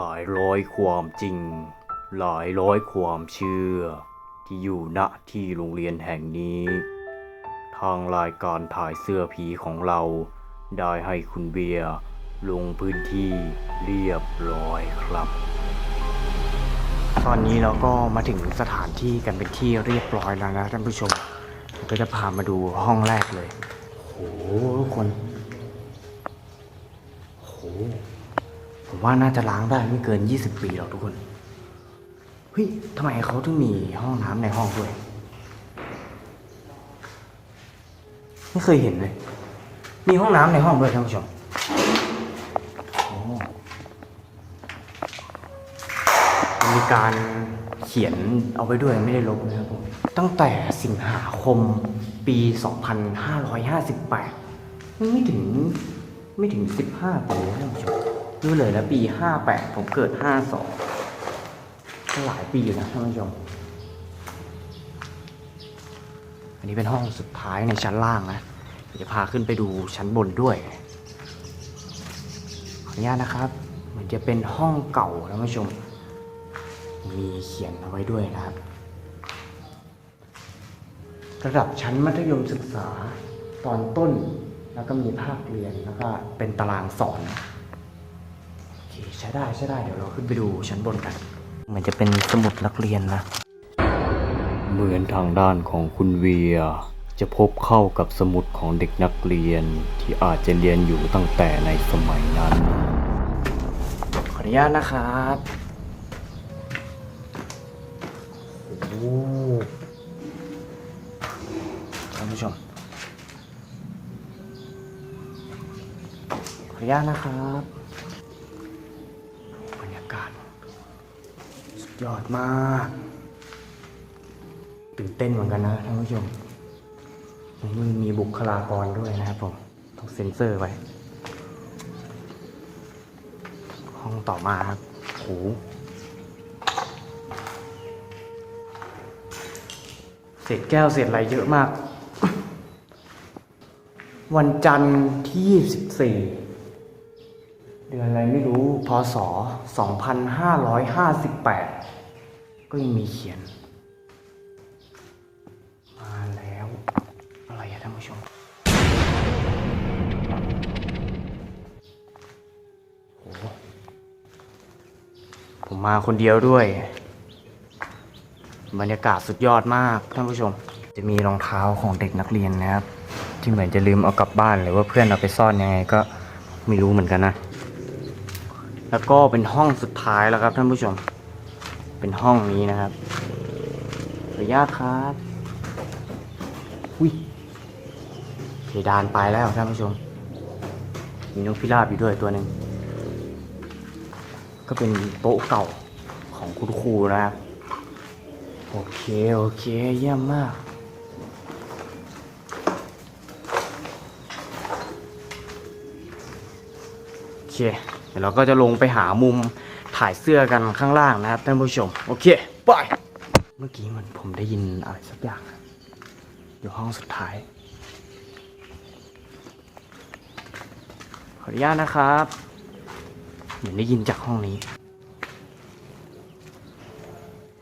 หลายร้อยความจริง หลายร้อยความเชื่อ ที่อยู่ณที่โรงเรียนแห่งนี้ ทางรายการถ่ายเสื้อผีของเรา ได้ให้คุณเบียร์ลงพื้นที่เรียบร้อยครับ ตอนนี้เราก็มาถึงสถานที่กันเป็นที่เรียบร้อยแล้วนะท่านผู้ชมก็จะพามาดูห้องแรกเลยโหทุกคนโหผม ว่าน่าจะล้างได้ไม่เกิน 20 ปีหรอกทุกคน เฮ้ยทำไมเขาถึงมีห้องน้ำในห้องด้วย ไม่เคยเห็นเลย มีห้องน้ำในห้องด้วยท่านผู้ชมมีการเขียนเอาไว้ด้วยไม่ได้ลบนะครับผม ตั้งแต่สิงหาคมปี 2558 ไม่ถึงไม่ถึง 15ปีนะท่านผู้ชม ดูเลยแล้วปี58ผมเกิด52ก็หลายปีอยู่นะท่านผู้ชม อันนี้เป็นห้องสุดท้ายในชั้นล่างนะเดี๋ยวจะพาขึ้นไปดูชั้นบนด้วย ขออนุญาตนะครับ เหมือนจะเป็นห้องเก่าท่านผู้ชม มีเขียนเอาไว้ด้วยนะครับ ระดับชั้นมัธยมศึกษาตอนต้น แล้วก็มีภาคเรียนแล้วก็เป็นตารางสอนโอเคใช้ได้ใช้ได้เดี๋ยวเราขึ้นไปดูชั้นบนกัน เหมือนจะเป็นสมุดนักเรียนนะ เหมือนทางด้านของคุณเวีย จะพบเข้ากับสมุดของเด็กนักเรียนที่อาจจะเรียนอยู่ตั้งแต่ในสมัยนั้น ขออนุญาตนะครับโอ้โหท่านผู้ชม ขออนุญาตนะครับบ ยอดมากตื่นเต้นเหมือนกันนะท่านผู้ชมมันมีบุคลากรด้วยนะครับผมต้องเซ็นเซอร์ไว้ ห้องต่อมาครับโหเศษแก้วเศษอะไรเยอะมาก วันจันทร์ที่ 24 ดือนอะไรไม่รู้ พศ 2558 ก็ยังมีเขียน มาแล้ว อะไรอะท่านผู้ชมผมมาคนเดียวด้วย บรรยากาศสุดยอดมากท่านผู้ชม จะมีรองเท้าของเด็กนักเรียนนะครับ ที่เหมือนจะลืมเอากลับบ้านหรือว่าเพื่อนเอาไปซ่อนยังไงก็ไม่รู้เหมือนกันนะ แล้วก็เป็นห้องสุดท้ายแล้วครับท่านผู้ชม เป็นห้องนี้นะครับขออนุญาตครับอุ้ยเพดานไปแล้วท่านผู้ชม มีนกพิราบอยู่ด้วยตัวหนึ่ง ก็เป็นโต๊ะเก่าของคุณครูนะครับ โอเค โอเคเยี่ยมมากโอเค ดี๋ยวเราก็จะลงไปหามุมถ่ายเสื้อกันข้างล่างนะครับท่านผู้ชม โอเคไปเมื่อกี้เหมันผมได้ยินอะไรสักอย่างอะอยู่ห้องสุดท้าย ขออนุญาตนะครับเหมือนได้ยินจากห้องนี้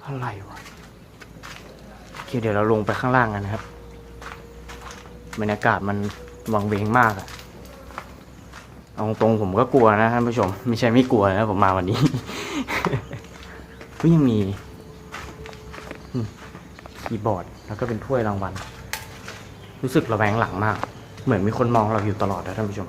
อะไรวะโอเคเดี๋ยวเราลงไปข้างล่างกันนะครับบรรยากาศมันวังเวงมากอะ เอาตรงผมก็กลัวนะท่านผู้ชม ไม่ใช่ไม่กลัวนะผมมาวันนี้ก็ยังมีคีย์บอร์ดแล้วก็เป็นถ้วยรางวัล รู้สึกระแวงหลังมาก เหมือนมีคนมองเราอยู่ตลอดนะท่านผู้ชม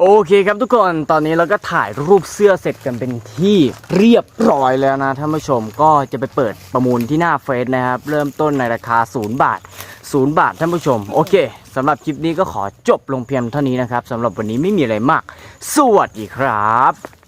โอเคครับทุกคนตอนนี้เราก็ถ่ายรูปเสื้อเสร็จกันเป็นที่เรียบร้อยแล้วนะท่านผู้ชมก็จะไปเปิดประมูลที่หน้าเฟซนะครับ เริ่มต้นในราคา 0 บาท ศูนย์บาทท่านผู้ชม โอเคสำหรับคลิปนี้ก็ขอจบลงเพียงเท่านี้นะครับสำหรับวันนี้ไม่มีอะไรมาก สวัสดีครับ